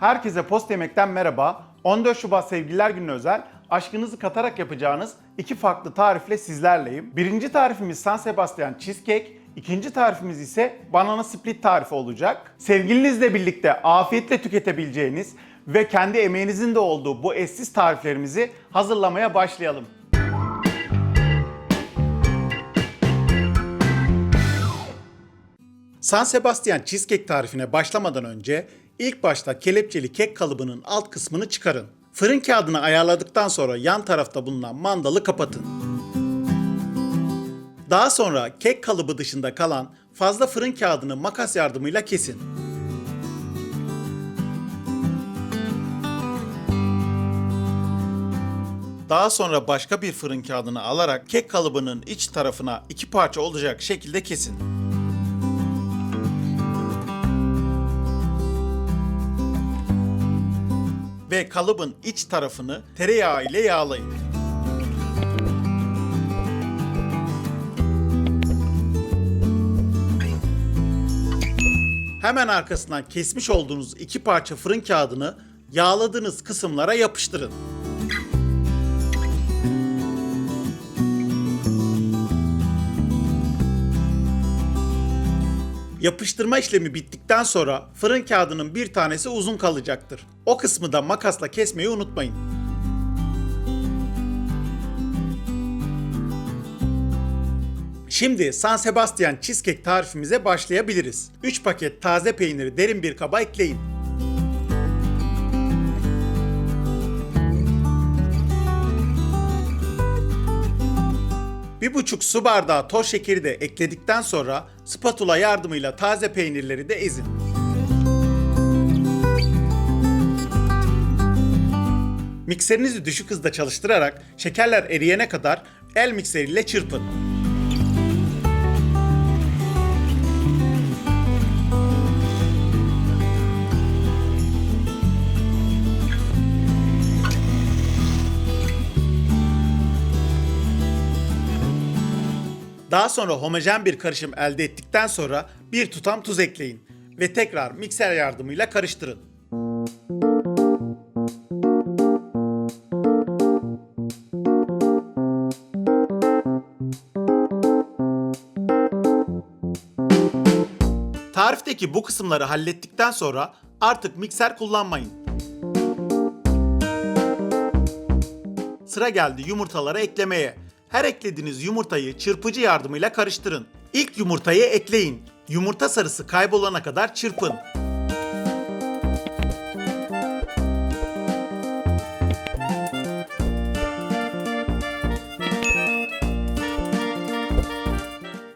Herkese Post Yemek'ten merhaba. 14 Şubat Sevgililer Günü özel aşkınızı katarak yapacağınız iki farklı tarifle sizlerleyim. Birinci tarifimiz San Sebastian Cheesecake, ikinci tarifimiz ise banana split tarifi olacak. Sevgilinizle birlikte afiyetle tüketebileceğiniz ve kendi emeğinizin de olduğu bu eşsiz tariflerimizi hazırlamaya başlayalım. San Sebastian cheesecake tarifine başlamadan önce ilk başta kelepçeli kek kalıbının alt kısmını çıkarın. Fırın kağıdını ayarladıktan sonra yan tarafta bulunan mandalı kapatın. Daha sonra kek kalıbı dışında kalan fazla fırın kağıdını makas yardımıyla kesin. Daha sonra başka bir fırın kağıdını alarak kek kalıbının iç tarafına iki parça olacak şekilde kesin. Ve kalıbın iç tarafını tereyağı ile yağlayın. Hemen arkasından kesmiş olduğunuz iki parça fırın kağıdını yağladığınız kısımlara yapıştırın. Yapıştırma işlemi bittikten sonra fırın kağıdının bir tanesi uzun kalacaktır. O kısmı da makasla kesmeyi unutmayın. Şimdi San Sebastian cheesecake tarifimize başlayabiliriz. 3 paket taze peyniri derin bir kaba ekleyin. Bir buçuk su bardağı toz şekeri de ekledikten sonra spatula yardımıyla taze peynirleri de ezin. Mikserinizi düşük hızda çalıştırarak şekerler eriyene kadar el mikseriyle çırpın. Daha sonra homojen bir karışım elde ettikten sonra bir tutam tuz ekleyin ve tekrar mikser yardımıyla karıştırın. Tarifteki bu kısımları hallettikten sonra artık mikser kullanmayın. Sıra geldi yumurtaları eklemeye. Her eklediğiniz yumurtayı çırpıcı yardımıyla karıştırın. İlk yumurtayı ekleyin. Yumurta sarısı kaybolana kadar çırpın.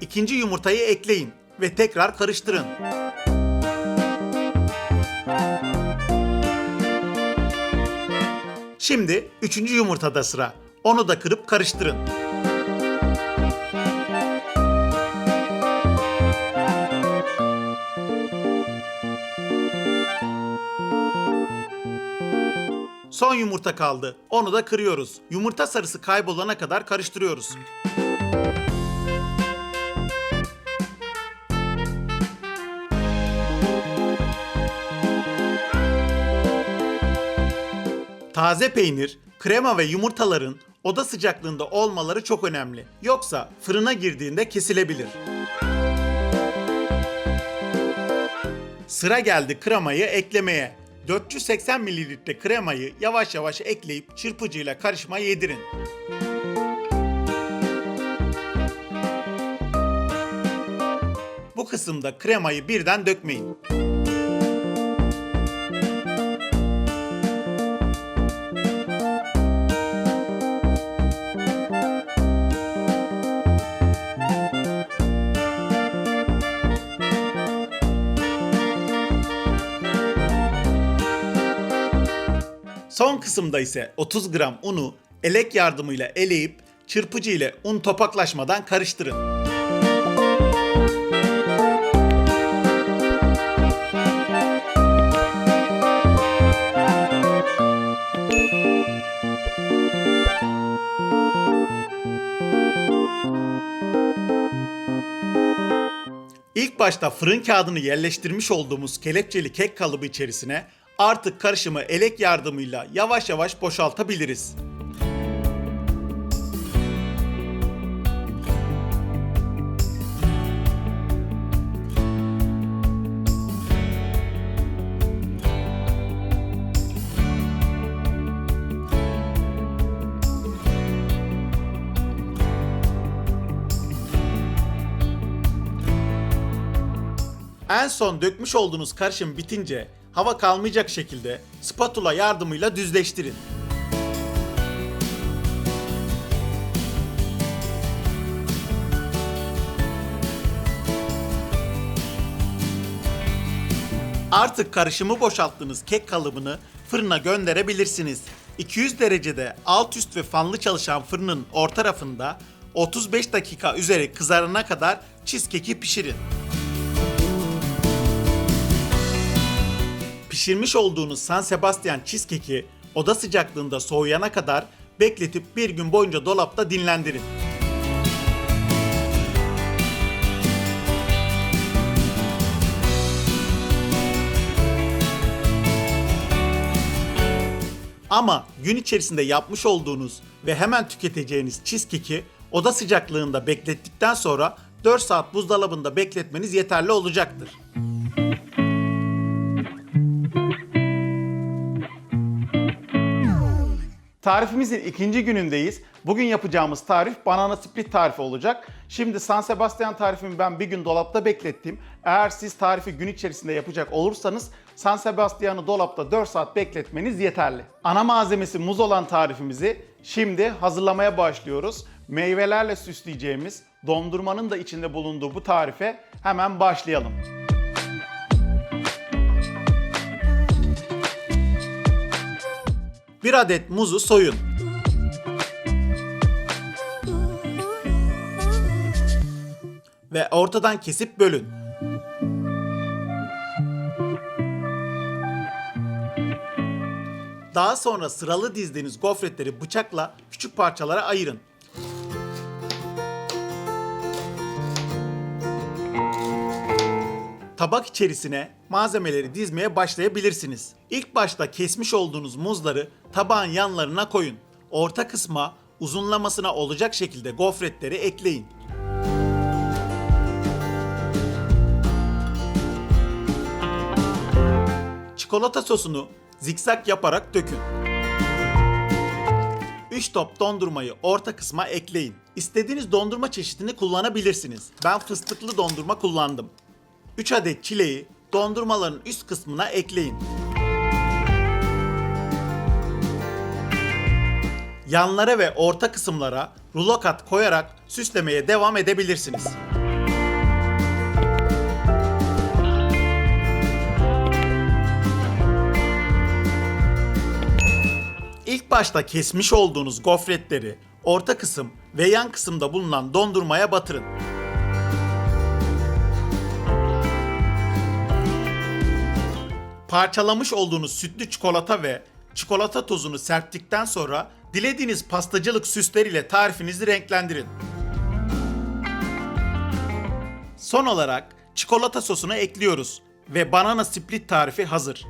İkinci yumurtayı ekleyin ve tekrar karıştırın. Şimdi üçüncü yumurtada sıra. Onu da kırıp karıştırın. Son yumurta kaldı. Onu da kırıyoruz. Yumurta sarısı kaybolana kadar karıştırıyoruz. Taze peynir, krema ve yumurtaların oda sıcaklığında olmaları çok önemli. Yoksa fırına girdiğinde kesilebilir. Sıra geldi kremayı eklemeye. 480 ml kremayı yavaş yavaş ekleyip çırpıcıyla karışma yedirin. Bu kısımda kremayı birden dökmeyin. Son kısımda ise 30 gram unu elek yardımıyla eleyip çırpıcı ile un topaklaşmadan karıştırın. İlk başta fırın kağıdını yerleştirmiş olduğumuz kelepçeli kek kalıbı içerisine Artık karışımı elek yardımıyla yavaş yavaş boşaltabiliriz. En son dökmüş olduğunuz karışım bitince hava kalmayacak şekilde spatula yardımıyla düzleştirin. Artık karışımı boşalttığınız kek kalıbını fırına gönderebilirsiniz. 200 derecede alt üst ve fanlı çalışan fırının orta tarafında 35 dakika üzeri kızarana kadar cheesecake'i pişirin. Pişirmiş olduğunuz San Sebastian cheesecake'i oda sıcaklığında soğuyana kadar bekletip bir gün boyunca dolapta dinlendirin. Ama gün içerisinde yapmış olduğunuz ve hemen tüketeceğiniz cheesecake'i oda sıcaklığında beklettikten sonra 4 saat buzdolabında bekletmeniz yeterli olacaktır. Tarifimizin ikinci günündeyiz. Bugün yapacağımız tarif banana split tarifi olacak. Şimdi San Sebastian tarifimi ben bir gün dolapta beklettim. Eğer siz tarifi gün içerisinde yapacak olursanız San Sebastian'ı dolapta 4 saat bekletmeniz yeterli. Ana malzemesi muz olan tarifimizi şimdi hazırlamaya başlıyoruz. Meyvelerle süsleyeceğimiz dondurmanın da içinde bulunduğu bu tarife hemen başlayalım. Bir adet muzu soyun. Ve ortadan kesip bölün. Daha sonra sıralı dizdiğiniz gofretleri bıçakla küçük parçalara ayırın. Tabak içerisine malzemeleri dizmeye başlayabilirsiniz. İlk başta kesmiş olduğunuz muzları tabağın yanlarına koyun. Orta kısma uzunlamasına olacak şekilde gofretleri ekleyin. Çikolata sosunu zikzak yaparak dökün. 3 top dondurmayı orta kısma ekleyin. İstediğiniz dondurma çeşidini kullanabilirsiniz. Ben fıstıklı dondurma kullandım. 3 adet çileği dondurmaların üst kısmına ekleyin. Yanlara ve orta kısımlara rulo kat koyarak süslemeye devam edebilirsiniz. İlk başta kesmiş olduğunuz gofretleri orta kısım ve yan kısımda bulunan dondurmaya batırın. Parçalamış olduğunuz sütlü çikolata ve çikolata tozunu serptikten sonra dilediğiniz pastacılık süsleriyle tarifinizi renklendirin. Son olarak çikolata sosunu ekliyoruz ve banana split tarifi hazır.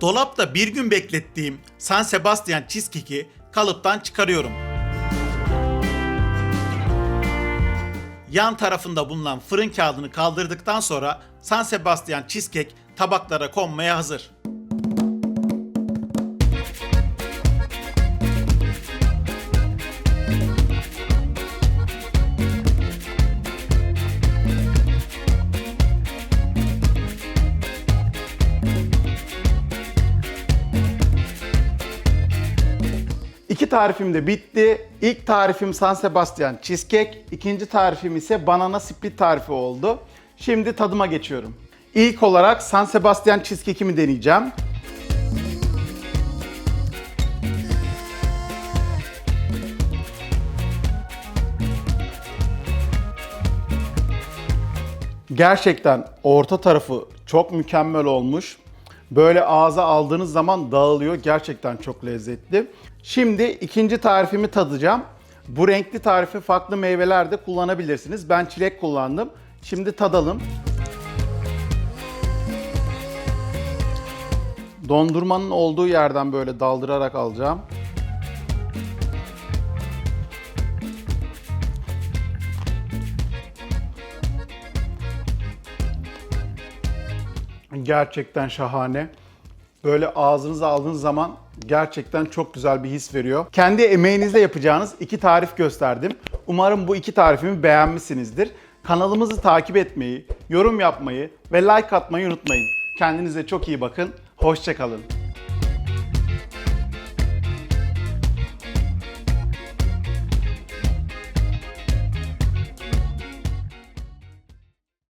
Dolapta bir gün beklettiğim San Sebastian cheesecake'i kalıptan çıkarıyorum. Yan tarafında bulunan fırın kağıdını kaldırdıktan sonra San Sebastian cheesecake tabaklara konmaya hazır. Tarifim de bitti. İlk tarifim San Sebastian cheesecake, ikinci tarifim ise banana split tarifi oldu. Şimdi tadıma geçiyorum. İlk olarak San Sebastian cheesecake'imi deneyeceğim. Gerçekten orta tarafı çok mükemmel olmuş. Böyle ağza aldığınız zaman dağılıyor. Gerçekten çok lezzetli. Şimdi ikinci tarifimi tadacağım. Bu renkli tarifi farklı meyveler de kullanabilirsiniz. Ben çilek kullandım. Şimdi tadalım. Dondurmanın olduğu yerden böyle daldırarak alacağım. Gerçekten şahane. Böyle ağzınıza aldığınız zaman gerçekten çok güzel bir his veriyor. Kendi emeğinizle yapacağınız iki tarif gösterdim. Umarım bu iki tarifimi beğenmişsinizdir. Kanalımızı takip etmeyi, yorum yapmayı ve like atmayı unutmayın. Kendinize çok iyi bakın. Hoşçakalın.